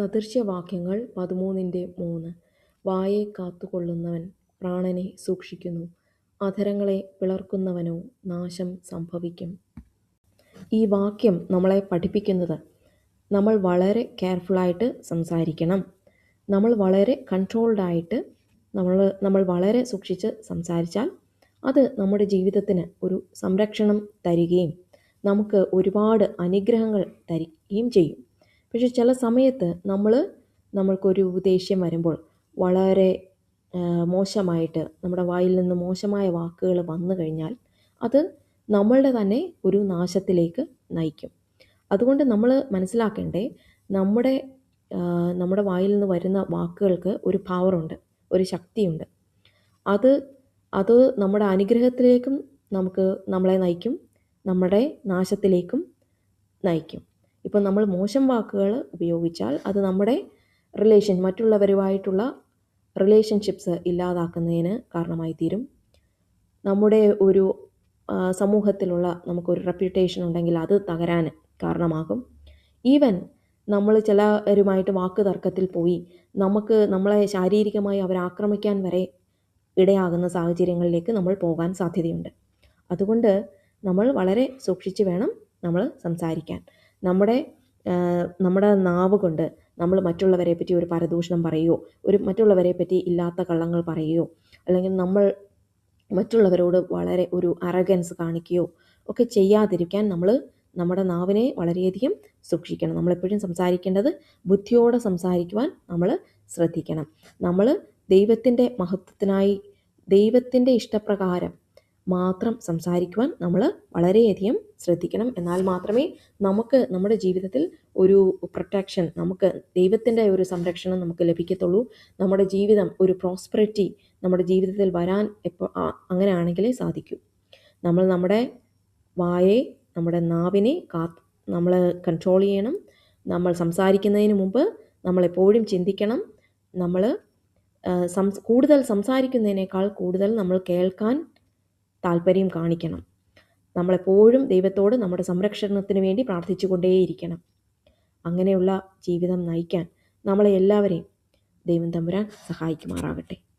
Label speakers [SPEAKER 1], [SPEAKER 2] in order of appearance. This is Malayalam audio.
[SPEAKER 1] സദൃശവാക്യങ്ങൾ പതിമൂന്നിന്റെ മൂന്ന്. വായെ കാത്തുകൊള്ളുന്നവൻ പ്രാണനെ സൂക്ഷിക്കുന്നു. അധരങ്ങളെ പിളർക്കുന്നവനോ നാശം സംഭവിക്കും. ഈ വാക്യം നമ്മളെ പഠിപ്പിക്കുന്നത് നമ്മൾ വളരെ കെയർഫുള്ളായിട്ട് സംസാരിക്കണം. നമ്മൾ വളരെ കൺട്രോൾഡായിട്ട് നമ്മൾ നമ്മൾ വളരെ സൂക്ഷിച്ച് സംസാരിച്ചാൽ അത് നമ്മുടെ ജീവിതത്തിന് ഒരു സംരക്ഷണം തരികയും നമുക്ക് ഒരുപാട് അനുഗ്രഹങ്ങൾ തരികയും ചെയ്യും. പക്ഷെ ചില സമയത്ത് നമ്മൾ നമ്മൾക്കൊരു ഉദ്ദേശ്യം വരുമ്പോൾ വളരെ മോശമായിട്ട് നമ്മുടെ വായിൽ നിന്ന് മോശമായ വാക്കുകൾ വന്നു കഴിഞ്ഞാൽ അത് നമ്മളുടെ തന്നെ ഒരു നാശത്തിലേക്ക് നയിക്കും. അതുകൊണ്ട് നമ്മൾ മനസ്സിലാക്കേണ്ടേ നമ്മുടെ നമ്മുടെ വായിൽ നിന്ന് വരുന്ന വാക്കുകൾക്ക് ഒരു പവറുണ്ട് ഒരു ശക്തിയുണ്ട്. അത് അത് നമ്മുടെ അനുഗ്രഹത്തിലേക്കും നമുക്ക് നമ്മളെ നയിക്കും നമ്മുടെ നാശത്തിലേക്കും നയിക്കും. ഇപ്പം നമ്മൾ മോശം വാക്കുകൾ ഉപയോഗിച്ചാൽ അത് നമ്മുടെ റിലേഷൻ മറ്റുള്ളവരുമായിട്ടുള്ള റിലേഷൻഷിപ്സ് ഇല്ലാതാക്കുന്നതിന് കാരണമായി തീരും നമ്മുടെ ഒരു സമൂഹത്തിലുള്ള നമുക്കൊരു റെപ്യൂട്ടേഷൻ ഉണ്ടെങ്കിൽ അത് തകരാൻ കാരണമാകും. ഈവൻ നമ്മൾ ചിലരുമായിട്ട് വാക്ക് തർക്കത്തിൽ പോയി നമുക്ക് നമ്മളെ ശാരീരികമായി അവരാക്രമിക്കാൻ വരെ ഇടയാകുന്ന സാഹചര്യങ്ങളിലേക്ക് നമ്മൾ പോകാൻ സാധ്യതയുണ്ട്. അതുകൊണ്ട് നമ്മൾ വളരെ സൂക്ഷിച്ച് വേണം നമ്മൾ സംസാരിക്കാൻ. നമ്മുടെ നമ്മുടെ നാവ് കൊണ്ട് നമ്മൾ മറ്റുള്ളവരെ പറ്റി ഒരു പരദൂഷണം പറയുകയോ ഒരു മറ്റുള്ളവരെ പറ്റി ഇല്ലാത്ത കള്ളങ്ങൾ പറയുകയോ അല്ലെങ്കിൽ നമ്മൾ മറ്റുള്ളവരോട് വളരെ ഒരു അറഗൻസ് കാണിക്കുകയോ ഒക്കെ ചെയ്യാതിരിക്കാൻ നമ്മൾ നമ്മുടെ നാവിനെ വളരെയധികം സൂക്ഷിക്കണം. നമ്മളെപ്പോഴും സംസാരിക്കേണ്ടത് ബുദ്ധിയോടെ സംസാരിക്കുവാൻ നമ്മൾ ശ്രദ്ധിക്കണം. നമ്മൾ ദൈവത്തിന്റെ മഹത്വത്തിനായി ദൈവത്തിന്റെ ഇഷ്ടപ്രകാരം മാത്രം സംസാരിക്കുവാൻ നമ്മൾ വളരെയധികം ശ്രദ്ധിക്കണം. എന്നാൽ മാത്രമേ നമുക്ക് നമ്മുടെ ജീവിതത്തിൽ ഒരു പ്രൊട്ടക്ഷൻ നമുക്ക് ദൈവത്തിന്റെ ഒരു സംരക്ഷണം നമുക്ക് ലഭിക്കത്തുള്ളൂ. നമ്മുടെ ജീവിതം ഒരു പ്രോസ്പെറിറ്റി നമ്മുടെ ജീവിതത്തിൽ വരാൻ എപ്പോൾ അങ്ങനെയാണെങ്കിലേ സാധിക്കൂ. നമ്മൾ നമ്മുടെ വായെ നമ്മുടെ നാവിനെ കാ നമ്മൾ കൺട്രോൾ ചെയ്യണം. നമ്മൾ സംസാരിക്കുന്നതിന് മുമ്പ് നമ്മളെപ്പോഴും ചിന്തിക്കണം. നമ്മൾ കൂടുതൽ സംസാരിക്കുന്നതിനേക്കാൾ കൂടുതൽ നമ്മൾ കേൾക്കാൻ താല്പര്യം കാണിക്കണം. നമ്മളെപ്പോഴും ദൈവത്തോട് നമ്മുടെ സംരക്ഷണത്തിന് വേണ്ടി പ്രാർത്ഥിച്ചുകൊണ്ടേയിരിക്കണം. അങ്ങനെയുള്ള ജീവിതം നയിക്കാൻ നമ്മളെ എല്ലാവരെയും ദൈവം തമ്പുരാൻ സഹായിക്കുമാറാകട്ടെ